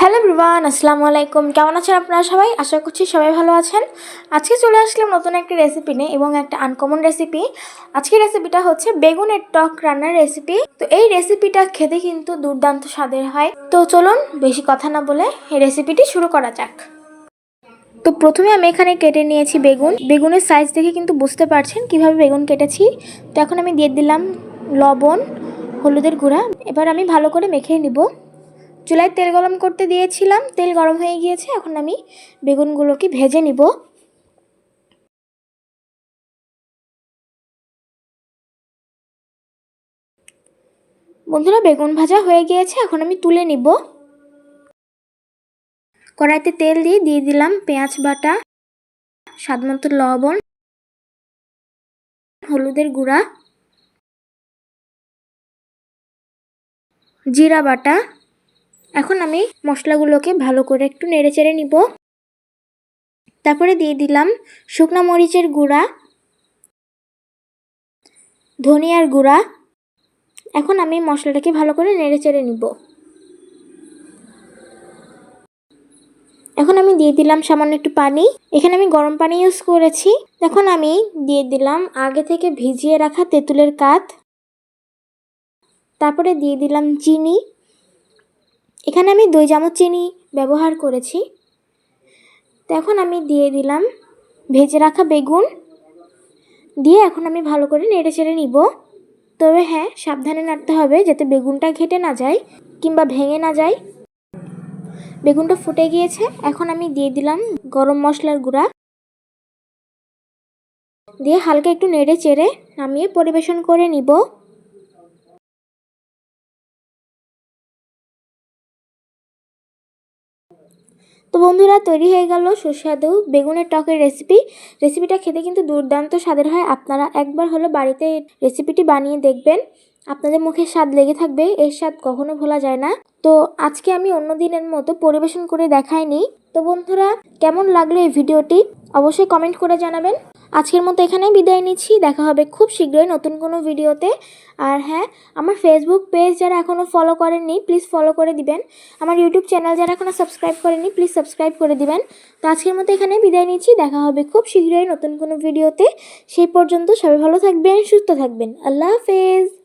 Hello ব্রিবান আসসালামু আলাইকুম। কেমন আছেন আপনারা সবাই? আশা করছি সবাই ভালো আছেন। আজকে চলে আসলাম নতুন একটি রেসিপি নিয়ে এবং একটা আনকমন রেসিপি আজকের রেসিপিটা হচ্ছে বেগুনের টক রান্নার রেসিপি তো এই রেসিপিটা খেতে কিন্তু দুর্দান্ত স্বাদের হয়। তো চলুন বেশি কথা না বলে এই রেসিপিটি শুরু করা যাক। তো প্রথমে আমি এখানে কেটে নিয়েছি বেগুন। বেগুনের সাইজ দেখে কিন্তু বুঝতে পারছেন কীভাবে বেগুন কেটেছি। তো এখন আমি দিয়ে দিলাম লবণ, হলুদের গুঁড়া। এবার আমি ভালো করে মেখে নিব। চুলায় তেল গরম করতে দিয়েছিলাম। তেল গরম হয়ে গিয়েছে, এখন আমি বেগুনগুলোকে ভেজে নিব। বন্ধুরা, বেগুন ভাজা হয়ে গিয়েছে, এখন আমি তুলে নিব। কড়াইতে তেল দিয়ে দিয়ে দিলাম পেঁয়াজ বাটা স্বাদ মতো লবণ, হলুদের গুঁড়া, জিরা বাটা এখন আমি মশলাগুলোকে ভালো করে একটু নেড়ে চেড়ে নিব। তারপরে দিয়ে দিলাম শুকনো মরিচের গুঁড়া, ধনিয়ার গুঁড়া। এখন আমি মশলাটাকে ভালো করে নেড়ে চেড়ে নিব। এখন আমি দিয়ে দিলাম সামান্য একটু পানি। এখানে আমি গরম পানি ইউজ করেছি। এখন আমি দিয়ে দিলাম আগে থেকে ভিজিয়ে রাখা তেঁতুলের কাত। তারপরে দিয়ে দিলাম চিনি। এখানে আমি দুই চামচ চিনি ব্যবহার করেছি। তো এখন আমি দিয়ে দিলাম ভেজে রাখা বেগুন। দিয়ে এখন আমি ভালো করে নেড়ে চেড়ে নিব। তবে হ্যাঁ সাবধানে নাড়তে হবে যাতে বেগুনটা ঘেটে না যায় কিংবা ভেঙে না যায়। বেগুনটা ফুটে গিয়েছে। এখন আমি দিয়ে দিলাম গরম মশলার গুঁড়া। দিয়ে হালকা একটু নেড়ে চেড়ে নামিয়ে পরিবেশন করে নিব। তো বন্ধুরা, তৈরি হয়ে গেল সুস্বাদু বেগুনের টকের রেসিপি রেসিপিটা খেতে কিন্তু দুর্দান্ত স্বাদের হয়। আপনারা একবার হলো বাড়িতে রেসিপিটি বানিয়ে দেখবেন। আপনাদের মুখে স্বাদ লেগে থাকবে, এর স্বাদ কখনো ভোলা যায় না। তো আজকে আমি অন্য দিনের মতো পরিবেশন করে দেখাইনি। তো বন্ধুরা, কেমন লাগল এই ভিডিওটি? অবশ্যই কমেন্ট করে জানাবেন। আজকের মতো এখানেই বিদায় নিচ্ছি। দেখা হবে খুব শীঘ্রই নতুন কোনো ভিডিওতে। আর হ্যাঁ আমার ফেসবুক পেজ যারা এখনও ফলো করেননি প্লিজ ফলো করে দিবেন। আমার ইউটিউব চ্যানেল যারা এখনও সাবস্ক্রাইব করেনি প্লিজ সাবস্ক্রাইব করে দিবেন। তো আজকের মতো এখানেই বিদায় নিচ্ছি। দেখা হবে খুব শীঘ্রই নতুন কোনো ভিডিওতে। সেই পর্যন্ত সবাই ভালো থাকবেন, সুস্থ থাকবেন। আল্লাহ হাফেজ।